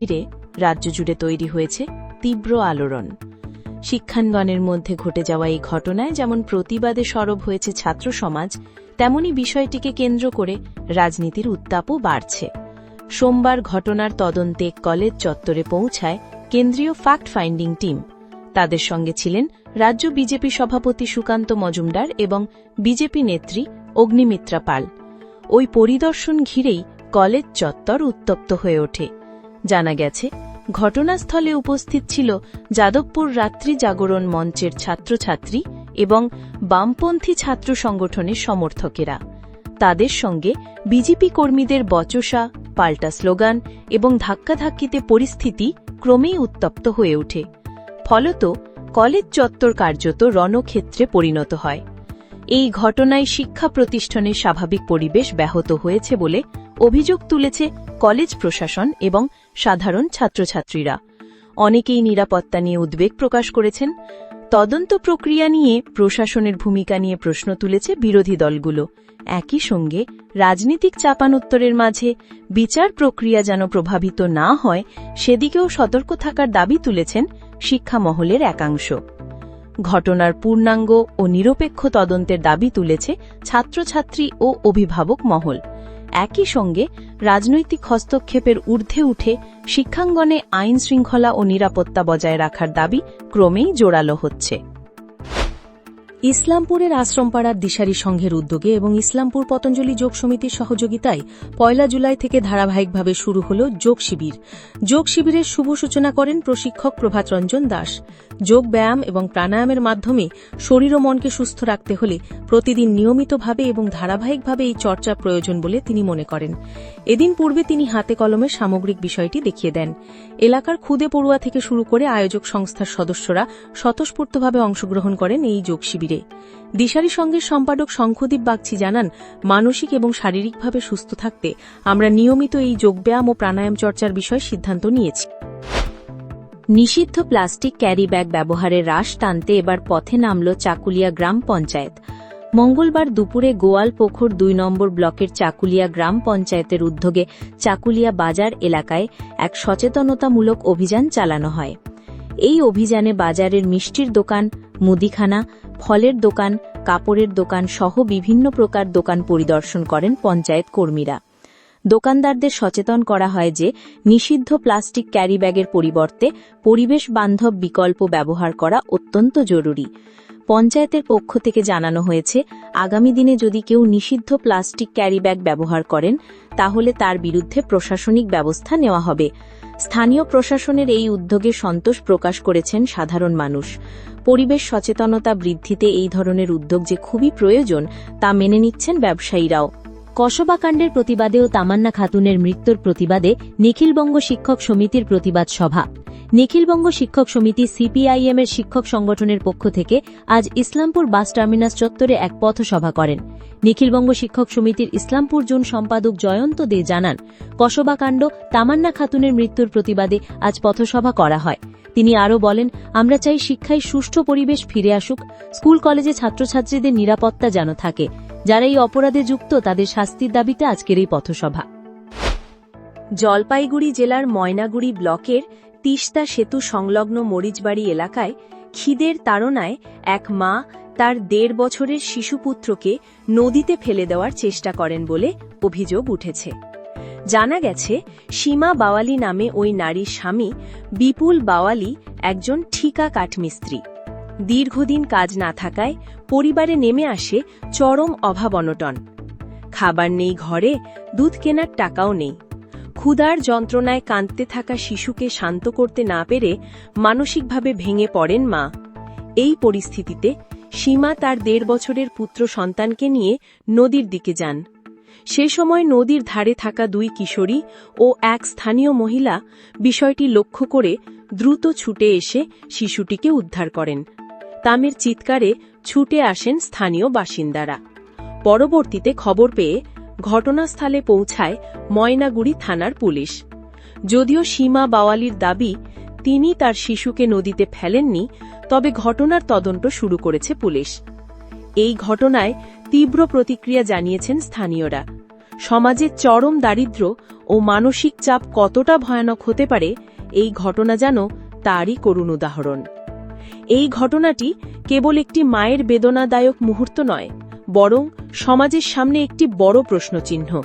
ঘিরে রাজ্য জুড়ে তৈরি হয়েছে তীব্র আলোড়ন। শিক্ষাঙ্গনের মধ্যে ঘটে যাওয়া এই ঘটনায় যেমন প্রতিবাদে সরব হয়েছে ছাত্র সমাজ তেমনি বিষয়টিকে কেন্দ্র করে রাজনীতির উত্তাপও বাড়ছে। সোমবার ঘটনার তদন্তে কলেজ চত্বরে পৌঁছায় কেন্দ্রীয় ফ্যাক্ট ফাইন্ডিং টিম তাদের সঙ্গে ছিলেন রাজ্য বিজেপি সভাপতি সুকান্ত মজুমদার এবং বিজেপি নেত্রী অগ্নিমিত্রা পাল। ওই পরিদর্শন ঘিরেই কলেজ চত্বর উত্তপ্ত হয়ে ওঠে। জানা গেছে, ঘটনাস্থলে উপস্থিত ছিল যাদবপুর রাত্রি জাগরণ মঞ্চের ছাত্রছাত্রী এবং বামপন্থী ছাত্র সংগঠনের সমর্থকেরা। তাদের সঙ্গে বিজেপি কর্মীদের বচসা, পাল্টা স্লোগান এবং ধাক্কাধাক্কিতে পরিস্থিতি ক্রমেই উত্তপ্ত হয়ে ওঠে। ফলত কলেজ চত্বর কার্যত রণক্ষেত্রে পরিণত হয়। এই ঘটনায় শিক্ষা প্রতিষ্ঠানের স্বাভাবিক পরিবেশ ব্যাহত হয়েছে বলে অভিযোগ তুলেছে কলেজ প্রশাসন এবং সাধারণ ছাত্রছাত্রীরা। অনেকেই নিরাপত্তা নিয়ে উদ্বেগ প্রকাশ করেছেন। তদন্ত প্রক্রিয়া নিয়ে প্রশাসনের ভূমিকা নিয়ে প্রশ্ন তুলেছে বিরোধী দলগুলো। একই সঙ্গে রাজনীতিক চাপানোত্তরের মাঝে বিচার প্রক্রিয়া যেন প্রভাবিত না হয়, সেদিকেও সতর্ক থাকার দাবি তুলেছেন শিক্ষা মহলের একাংশ। ঘটনার পূর্ণাঙ্গ ও নিরপেক্ষ তদন্তের দাবি তুলেছে ছাত্রছাত্রী ও অভিভাবক মহল। একই সঙ্গে রাজনৈতিক হস্তক্ষেপের ঊর্ধ্বে উঠে শিক্ষাঙ্গনে আইন শৃঙ্খলা ও নিরাপত্তা বজায় রাখার দাবি ক্রমেই জোরালো হচ্ছে। ইসলামপুরের আশ্রমপাড়ার দিশারি সংঘের উদ্যোগে এবং ইসলামপুর পতঞ্জলি যোগ সমিতির সহযোগিতায় পয়লা জুলাই থেকে ধারাবাহিকভাবে শুরু হল যোগ শিবির। যোগ শিবিরের শুভ সূচনা করেন প্রশিক্ষক প্রভাত রঞ্জন দাস। যোগ ব্যায়াম এবং প্রাণায়ামের মাধ্যমে শরীর ও মনকে সুস্থ রাখতে হলে প্রতিদিন নিয়মিতভাবে এবং ধারাবাহিকভাবে এই চর্চা প্রয়োজন বলে তিনি মনে করেন। এদিন পূর্বে তিনি হাতে কলমে সামগ্রিক বিষয়টি দেখিয়ে দেন। এলাকার খুদে পড়ুয়া থেকে শুরু করে আয়োজক সংস্থার সদস্যরা স্বতঃস্ফূর্তভাবে অংশগ্রহণ করেন এই যোগ শিবিরে। দিশারি সংঘের সম্পাদক শঙ্খদীপ বাগচি জানান, মানসিক এবং শারীরিকভাবে সুস্থ থাকতে আমরা নিয়মিত এই যোগব্যায়াম ও প্রাণায়াম চর্চার বিষয়ে সিদ্ধান্ত নিয়েছি। নিষিদ্ধ প্লাস্টিক ক্যারি ব্যাগ ব্যবহারে হ্রাস টানতে এবার পথে নামল চাকুলিয়া গ্রাম পঞ্চায়েত। মঙ্গলবার দুপুরে গোয়াল পোখর দুই নম্বর ব্লকের চাকুলিয়া গ্রাম পঞ্চায়েতের উদ্যোগে চাকুলিয়া বাজার এলাকায় এক সচেতনতামূলক অভিযান চালানো হয়। এই অভিযানে বাজারের মিষ্টির দোকান মুদিখানা, ফলের দোকান, কাপড়ের দোকান সহ বিভিন্ন প্রকার দোকান পরিদর্শন করেন পঞ্চায়েত কর্মীরা। দোকানদারদের সচেতন করা হয় যে, নিষিদ্ধ প্লাস্টিক ক্যারি ব্যাগের পরিবর্তে পরিবেশ বান্ধব বিকল্প ব্যবহার করা অত্যন্ত জরুরি। পঞ্চায়েতের পক্ষ থেকে জানানো হয়েছে, আগামী দিনে যদি কেউ নিষিদ্ধ প্লাস্টিক ক্যারি ব্যাগ ব্যবহার করেন, তাহলে তার বিরুদ্ধে প্রশাসনিক ব্যবস্থা নেওয়া হবে। স্থানীয় প্রশাসনের এই উদ্যোগে সন্তোষ প্রকাশ করেছেন সাধারণ মানুষ। পরিবেশ সচেতনতা বৃদ্ধিতে এই ধরনের উদ্যোগ যে খুবই প্রয়োজন, তা মেনে নিচ্ছেন ব্যবসায়ীরাও। কসবাকাণ্ডের প্রতিবাদে ও তামান্না খাতুনের মৃত্যুর প্রতিবাদে নিখিলবঙ্গ শিক্ষক সমিতির প্রতিবাদ সভা। নিখিলবঙ্গ শিক্ষক সমিতি সিপিআইএম এর শিক্ষক সংগঠনের পক্ষ থেকে আজ ইসলামপুর বাস টার্মিনাস চত্বরে এক পথসভা করেন। নিখিলবঙ্গ শিক্ষক সমিতির ইসলামপুর জোন সম্পাদক জয়ন্ত দে জানান কসবাকাণ্ড তামান্না খাতুনের মৃত্যুর প্রতিবাদে আজ পথসভা করা হয়। তিনি আরও বলেন, আমরা চাই শিক্ষায় সুষ্ঠু পরিবেশ ফিরে আসুক, স্কুল কলেজে ছাত্রছাত্রীদের নিরাপত্তা যেন থাকে। যারা এই অপরাধে যুক্ত, তাদের শাস্তির দাবিতে আজকের এই পথসভা। জলপাইগুড়ি জেলার ময়নাগুড়ি ব্লকের তিস্তা সেতু সংলগ্ন মরিচবাড়ি এলাকায় খিদের তাড়নায় এক মা তার দেড় বছরের শিশুপুত্রকে নদীতে ফেলে দেওয়ার চেষ্টা করেন বলে অভিযোগ উঠেছে। জানা গেছে, সীমা বাওয়ালি নামে ওই নারীর স্বামী বিপুল বাওয়ালি একজন ঠিকা কাঠমিস্ত্রি। দীর্ঘদিন কাজ না থাকায় পরিবারে নেমে আসে চরম অভাব অনটন। খাবার নেই ঘরে, দুধ কেনার টাকাও নেই। ক্ষুধার যন্ত্রণায় কাঁদতে থাকা শিশুকে শান্ত করতে না পেরে মানসিকভাবে ভেঙে পড়েন মা। এই পরিস্থিতিতে সীমা তার দেড় বছরের পুত্র সন্তানকে নিয়ে নদীর দিকে যান। সে সময় নদীর ধারে থাকা দুই কিশোরী ও এক স্থানীয় মহিলা বিষয়টি লক্ষ্য করে দ্রুত ছুটে এসে শিশুটিকে উদ্ধার করেন। তামের চিৎকারে ছুটে আসেন স্থানীয় বাসিন্দারা। পরবর্তীতে খবর পেয়ে ঘটনাস্থলে পৌঁছায় ময়নাগুড়ি থানার পুলিশ। যদিও সীমা বাওয়ালির দাবি, তিনি তার শিশুকে নদীতে ফেলেননি, তবে ঘটনার তদন্ত শুরু করেছে পুলিশ। এই ঘটনায় তীব্র প্রতিক্রিয়া জানিয়েছেন স্থানীয়রা। সমাজে চরম দারিদ্র ও মানসিক চাপ কতটা ভয়ানক হতে পারে, এই ঘটনা যেন তারই করুণ উদাহরণ। এই ঘটনাটি কেবল একটি মায়ের বেদনাদায়ক মুহূর্ত নয়, বরং সমাজের সামনে একটি বড় প্রশ্নচিহ্ন।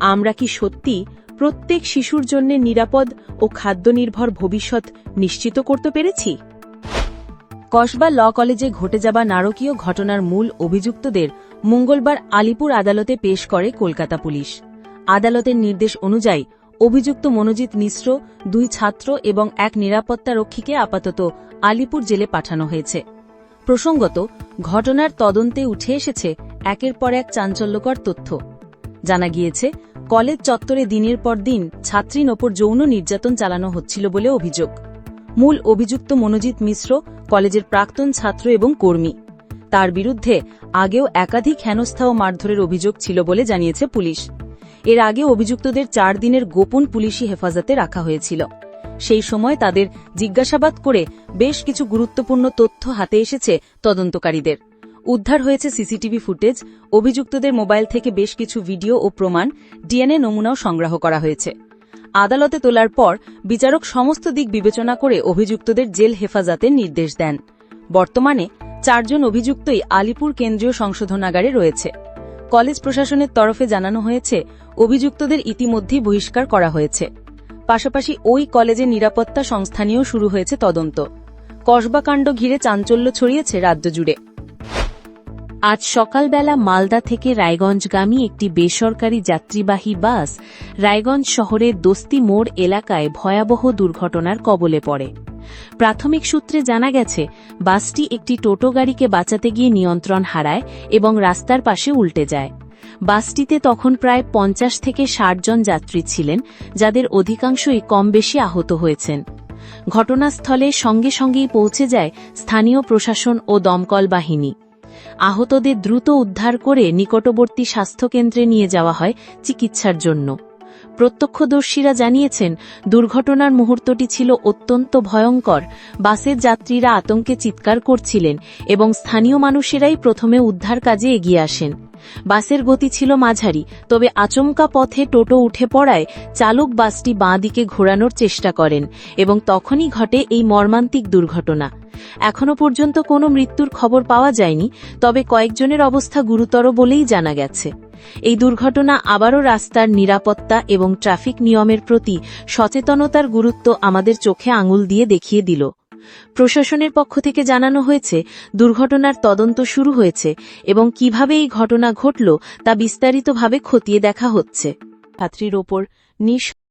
আমরা কি সত্যি প্রত্যেক শিশুর জন্য নিরাপদ ও খাদ্যনির্ভর ভবিষ্যৎ নিশ্চিত করতে পেরেছি? কসবা ল কলেজে ঘটে যাওয়া নারকীয় ঘটনার মূল অভিযুক্তদের মঙ্গলবার আলিপুর আদালতে পেশ করে কলকাতা পুলিশ। আদালতের নির্দেশ অনুযায়ী অভিযুক্ত মনোজিৎ মিশ্র, দুই ছাত্র এবং এক নিরাপত্তা রক্ষীকে আপাতত আলিপুর জেলে পাঠানো হয়েছে। প্রসঙ্গত, ঘটনার তদন্তে উঠে এসেছে একের পর এক চাঞ্চল্যকর তথ্য। জানা গিয়েছে, কলেজ চত্বরে দিনের পর দিন ছাত্রীর ওপর যৌন নির্যাতন চালানো হচ্ছিল বলে অভিযোগ। মূল অভিযুক্ত মনোজিৎ মিশ্র কলেজের প্রাক্তন ছাত্র এবং কর্মী। তার বিরুদ্ধে আগেও একাধিক হেনস্থা ও মারধরের অভিযোগ ছিল বলে জানিয়েছে পুলিশ। এর আগে অভিযুক্তদের চার দিনের গোপন পুলিশি হেফাজতে রাখা হয়েছিল। সেই সময় তাদের জিজ্ঞাসাবাদ করে বেশ কিছু গুরুত্বপূর্ণ তথ্য হাতে এসেছে তদন্তকারীদের। উদ্ধার হয়েছে সিসিটিভি ফুটেজ, অভিযুক্তদের মোবাইল থেকে বেশ কিছু ভিডিও ও প্রমাণ, ডিএনএ নমুনাও সংগ্রহ করা হয়েছে। আদালতে তোলার পর বিচারক সমস্ত দিক বিবেচনা করে অভিযুক্তদের জেল হেফাজতের নির্দেশ দেন। বর্তমানে চারজন অভিযুক্তই আলিপুর কেন্দ্রীয় সংশোধনাগারে রয়েছে। কলেজ প্রশাসনের তরফে জানানো হয়েছে, অভিযুক্তদের ইতিমধ্যেই বহিষ্কার করা হয়েছে। পাশাপাশি ওই কলেজের নিরাপত্তা সংস্থা নিয়েও শুরু হয়েছে তদন্ত। কসবাকাণ্ড ঘিরে চাঞ্চল্য ছড়িয়েছে রাজ্য জুড়ে। আজ সকালবেলা মালদা থেকে রায়গঞ্জগামী একটি বেসরকারি যাত্রীবাহী বাস রায়গঞ্জ শহরের দস্তি মোড় এলাকায় ভয়াবহ দুর্ঘটনার কবলে পড়ে। প্রাথমিক সূত্রে জানা গেছে, বাসটি একটি টোটো গাড়িকে বাঁচাতে গিয়ে নিয়ন্ত্রণ হারায় এবং রাস্তার পাশে উল্টে যায়। বাসটিতে তখন প্রায় পঞ্চাশ থেকে ষাট জন যাত্রী ছিলেন, যাদের অধিকাংশই কম বেশি আহত হয়েছেন। ঘটনাস্থলে সঙ্গে সঙ্গেই পৌঁছে যায় স্থানীয় প্রশাসন ও দমকল বাহিনী। আহতদের দ্রুত উদ্ধার করে নিকটবর্তী স্বাস্থ্যকেন্দ্রে নিয়ে যাওয়া হয় চিকিৎসার জন্য। প্রত্যক্ষদর্শীরা জানিয়েছেন, দুর্ঘটনার মুহূর্তটি ছিল অত্যন্ত ভয়ঙ্কর। বাসের যাত্রীরা আতঙ্কে চিৎকার করছিলেন এবং স্থানীয় মানুষেরাই প্রথমে উদ্ধার কাজে এগিয়ে আসেন। বাসের গতি ছিল মাঝারি, তবে আচমকা পথে টোটো উঠে পড়ায় চালক বাসটি বাঁ দিকে ঘোরানোর চেষ্টা করেন এবং তখনই ঘটে এই মর্মান্তিক দুর্ঘটনা। এখনও পর্যন্ত কোনো মৃত্যুর খবর পাওয়া যায়নি, তবে কয়েকজনের অবস্থা গুরুতর বলেই জানা গেছে। এই দুর্ঘটনা আবারও রাস্তার নিরাপত্তা এবং ট্রাফিক নিয়মের প্রতি সচেতনতার গুরুত্ব আমাদের চোখে আঙুল দিয়ে দেখিয়ে দিল। প্রশাসনের পক্ষ থেকে জানানো হয়েছে, দুর্ঘটনার তদন্ত শুরু হয়েছে এবং কীভাবে এই ঘটনা ঘটল তা বিস্তারিতভাবে খতিয়ে দেখা হচ্ছে। ছাত্রীর ওপর নিঃ